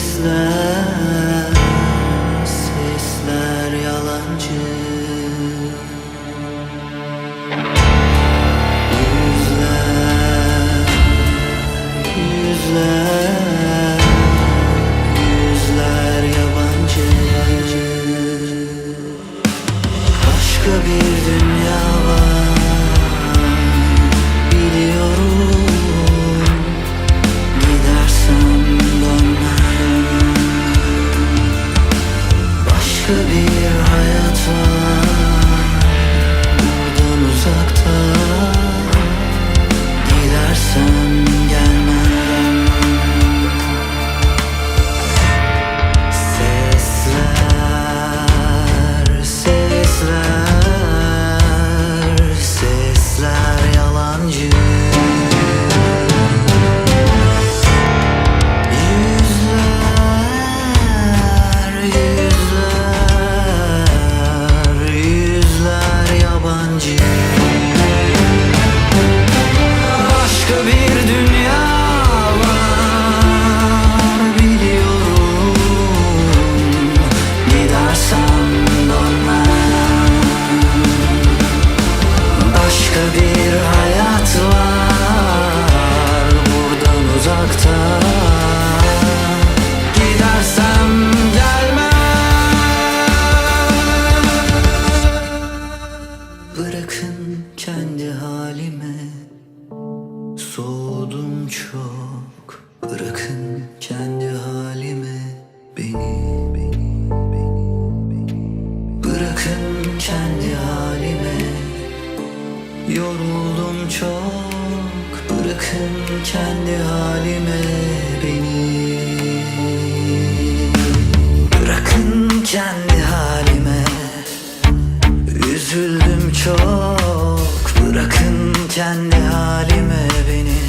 Sesler, sesler yalancı. Yüzler, yüzler. Bırakın kendi halime Soğudum çok. Bırakın kendi halime Beni, beni, beni, beni. Bırakın kendi halime Yoruldum çok. Bırakın kendi halime beni. Bırakın kendi halime Bırakın kendi halime beni